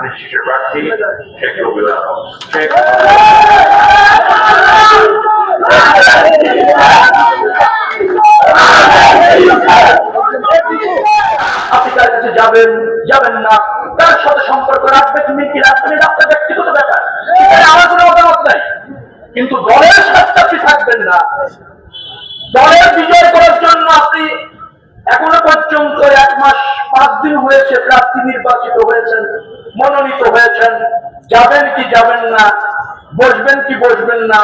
ধানের প্রার্থী শেখ রবিউল শেখ আপনি কাছে যাবেন যাবেন না তার সাথে সম্পর্ক রাখবে তুমি কি রাখবে না আপনার ব্যক্তিগত ব্যাপার আমার কোনো মতামত নাই কিন্তু দলের সাথে আপনি থাকবেন না দলের বিজয় করার জন্য আপনি এখনও পর্যন্ত এক মাস পাঁচ দিন হয়েছে প্রার্থী নির্বাচিত হয়েছেন মনোনীত হয়েছেন। যাবেন কি যাবেন না, বসবেন কি বসবেন না,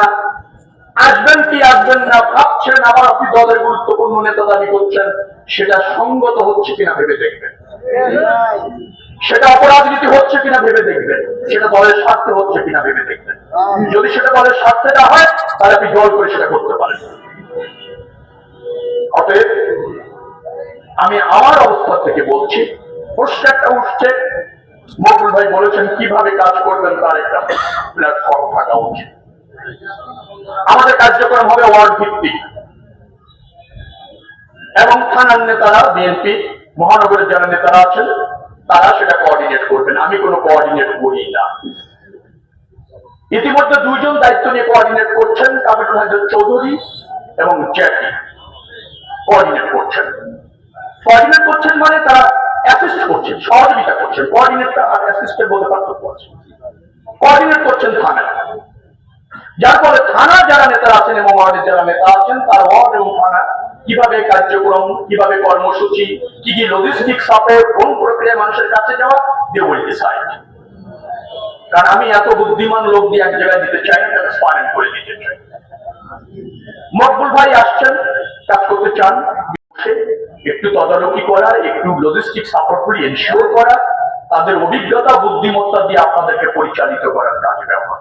আসবেন কি আসবেন না, ভাবছেন আবার আপনি দলের গুরুত্বপূর্ণ নেতা দাবি করছেন, সেটা সঙ্গত হচ্ছে কিনা ভেবে দেখবেন। সেটা অপরাজনীতি হচ্ছে কিনা ভেবে দেখবেন, সেটা দলের স্বার্থে হচ্ছে কিনা ভেবে দেখবেন। যদি সেটা দলের স্বার্থে না হয়, তাহলে আপনি জল করে সেটা করতে পারেন। অতএব, আমি আমার অবস্থা থেকে বলছি, প্রশ্ন একটা উঠছে মকবুল ভাই বলেছেন, কীভাবে কাজ করবেন তার একটা প্ল্যাটফর্ম থাকা উচিত। আমাদের কার্যক্রম হবে ওয়ার্ড ভিত্তিক। এবং থানার নেতারা, বিএনপি, মহানগরের যারা নেতারা আছেন, তারা সেটা কোঅর্ডিনেট করবেন। আমি কোনো কোঅর্ডিনেট করি না। ইতিমধ্যে দুইজন দায়িত্ব নিয়ে কোঅর্ডিনেট করছেন, কাবিরুল হাজার চৌধুরী এবং জ্যাকি। কোঅর্ডিনেট করছেন। কোঅর্ডিনেট করছেন মানে তারা অ্যাসিস্ট করছেন, সহযোগিতা করছেন কোঅর্ডিনেটটা আর অ্যাসিস্টের মধ্যে পার্থক্য আছে। কোঅর্ডিনেট করছেন থানা। যার ফলে থানা যারা নেতারা আছেন এবং ওয়ার্ডের যারা নেতা আছেন, তার ওয়ার্ড এবং থানা কীভাবে কার্যক্রম, কীভাবে কর্মসূচি, কি কি লজিস্টিক সাপোর্ট কোন প্রক্রিয়ায় মানুষের কাছে যাওয়া দে উইল ডিসাইড কারণ আমি এত বুদ্ধিমান লোক দিয়ে এক জায়গায় দিতে চাই না ট্রান্সপারেন্ট করে দিতে চাই মকবুল ভাই আসছেন, কাজ করতে চান। একটু তদারকি করা, একটু লজিস্টিক সাপোর্ট গুলি এনশিওর করা, তাদের অভিজ্ঞতা, বুদ্ধিমত্তা দিয়ে আপনাদেরকে পরিচালিত করার কাজে ব্যবহার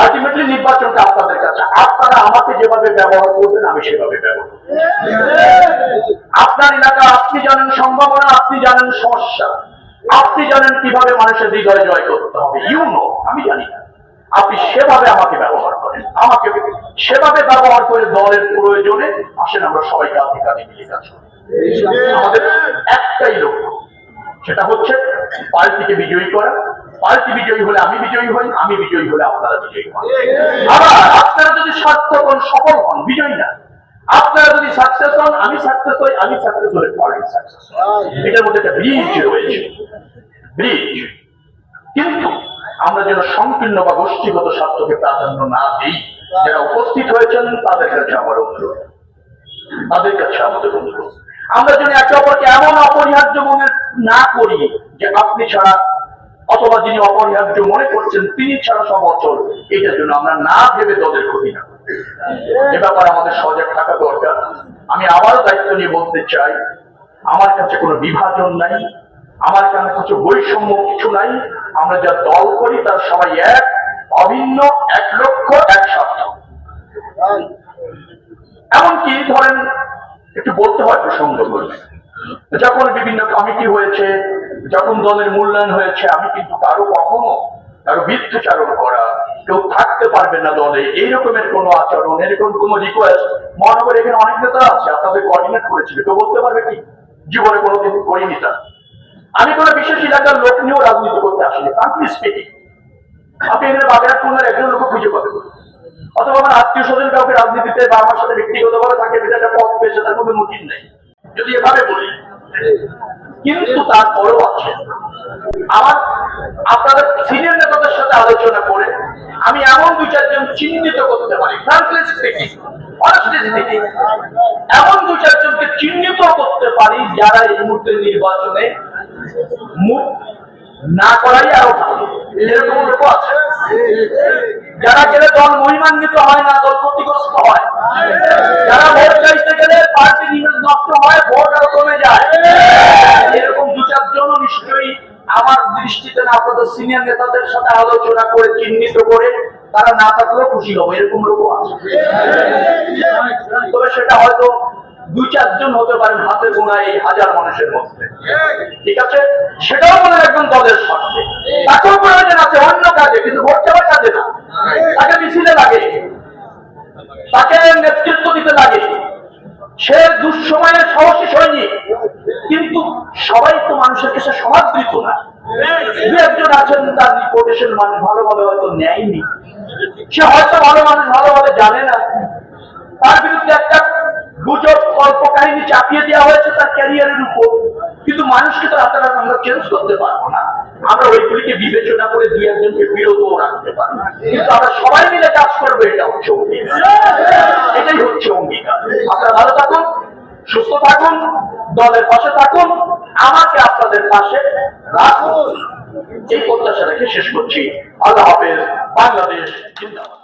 আলটিমেটলি নির্বাচনটা আপনাদের কাছে, আপনারা আমাকে যেভাবে ব্যবহার করবেন, আমি সেভাবে আপনার এলাকা, আপনি জানেন সম্ভাবনা, আপনি জানেন সমস্যা। আপনি জানেন কীভাবে মানুষের হৃদয় জয় করতে হবে। ইউ নো আমি জানি না। আপনি সেভাবে আমাকে ব্যবহার করেন। আমাকে সেভাবে ব্যবহার করে দলের প্রয়োজনে আসেন, আমরা সবাই কাঁধে কাঁধে মিলে কাজ করি। একটাই লক্ষ্য সেটা হচ্ছে পার্টিকে বিজয়ী করা। পার্টি বিজয়ী হলে আমি বিজয়ী হই, আমি বিজয়ী হলে আপনারা বিজয়ী হন। আবার আপনারা যদি সফল হন, বিজয়ী না। আপনারা যদি সাকসেস হন, আমি সাকসেস হই, আমি সাকসেস হলে সাকসেস এটার মধ্যে একটা ব্রিজ রয়েছে। ব্রিজ কিন্তু আমরা যেন সংকীর্ণ বা গোষ্ঠীগত স্বার্থকে প্রাধান্য না দিই, যারা উপস্থিত হয়েছেন, তাদের কাছে আমার অনুরোধ। তাদের কাছে আমাদের অনুরোধ। আমরা যেন একে অপরকে এমন অপরিহার্য মনে না করি যে আপনি ছাড়া অথবা যিনি অপরিহার্য মনে করছেন, তিনি ছাড়া সব অচল। এটার জন্য আমরা না ভেবে তাদের ক্ষতি না এ ব্যাপারে আমাদের সজাগ থাকা দরকার। আমি আবারও দায়িত্ব নিয়ে বলতে চাই, আমার কাছে কোনো বিভাজন নাই, আমার কাছে কিছু বৈষম্য কিছু নাই। আমরা যা দল করি, তার সবাই এক, অভিন্ন, এক লক্ষ্য এক স্বার্থ। এমনকি ধরেন একটু বলতে হয় প্রসঙ্গ করবে যখন বিভিন্ন কমিটি হয়েছে, যখন দলের মূল্যায়ন হয়েছে, আমি কিন্তু কারও কখনো কারও বৃত্তচারণ করা, কেউ থাকতে পারবে না দলে, এই রকমের কোনো আচরণ এরকম কোনো রিকোয়েস্ট মহানগর এখানে অনেক নেতা আছে আপনাদের কোঅর্ডিনেট করেছিল, কেউ বলতে পারবে কি? জীবনে কোনোদিন করিনি তা। আমি কোনো বিশেষ এলাকার লোক নিয়েও রাজনীতি করতে আসিনি ফ্রাঙ্কলি স্পিকিং আপনি এখানে বাগেরহাট খুলনার একজন লোক খুঁজে পাবেন অথবা আমার আত্মীয় স্বজন কাউকে রাজনীতিতে বা আমার সাথে ব্যক্তিগতভাবে তাকে একটা পথ পেয়েছে তার মধ্যে নতুন নেই। যদি এভাবে বলি, কিন্তু তারপরেও আছে। আমার, আপনাদের সিনিয়র নেতাদের সাথে আলোচনা করে আমি এমন দু চারজন চিহ্নিত করতে পারি। ফ্রাঙ্কলি স্পিকিং অনেস্টলি স্পিকিং এমন দু চারজনকে চিহ্নিত করতে পারি যারা এই মুহূর্তে নির্বাচনে না করাই আরও এরকম লোক আছে? যারা গেলে দল মহিমান্বিত হয় না, দল ক্ষতিগ্রস্ত হয়। যারা ভোট চাইতে গেলে ইমেজ নষ্ট হয়, ভোট আরও কমে যায়। এরকম দু চারজন নিশ্চয়ই আমার দৃষ্টিতে না আপনাদের সিনিয়র নেতাদের সাথে আলোচনা করে, চিহ্নিত করে তারা না থাকলেও খুশি হবে। এরকম লোক আছে। তবে সেটা হয়তো দুই চারজন হতে পারেন হাতে গোনা এই হাজার মানুষের মধ্যে। ঠিক আছে? সেটাও মনে দলের তাকেও প্রয়োজন আছে, অন্য কাজে, কিন্তু ভোট কাজে না। তাকে মিছিলে লাগে। তাকে নেতৃত্ব দিতে লাগে। সে দুঃসময়ে সাহসী সৈনিক, কিন্তু সবাই তো মানুষের কাছে সমাদৃত না। দু একজন আছেন, তার রিপোর্টেশন মানুষ ভালোভাবে হয়তো নেয়নি। সে হয়তো ভালো মানুষ ভালোভাবে জানে না। তার বিরুদ্ধে একটা গুজব গল্প কাহিনী চাপিয়ে দেওয়া হয়েছে তার ক্যারিয়ারের উপর। কিন্তু মানুষকে তো আপনারা আমরা চেঞ্জ করতে পারব না। আমরা ওইগুলিকে বিবেচনা করে দুই একজনকে বিরতও রাখতে পারব কিন্তু আমরা সবাই মিলে কাজ করব, এটা হচ্ছে অঙ্গীকার। এটাই হচ্ছে অঙ্গীকার। আপনারা ভালো থাকুন, সুস্থ থাকুন, দলের পাশে থাকুন, আমাকে আপনাদের পাশে রাখুন। এই প্রত্যাশা রেখে শেষ করছি। আল্লাহ হাফেজ, বাংলাদেশ জিন্দাবাদ।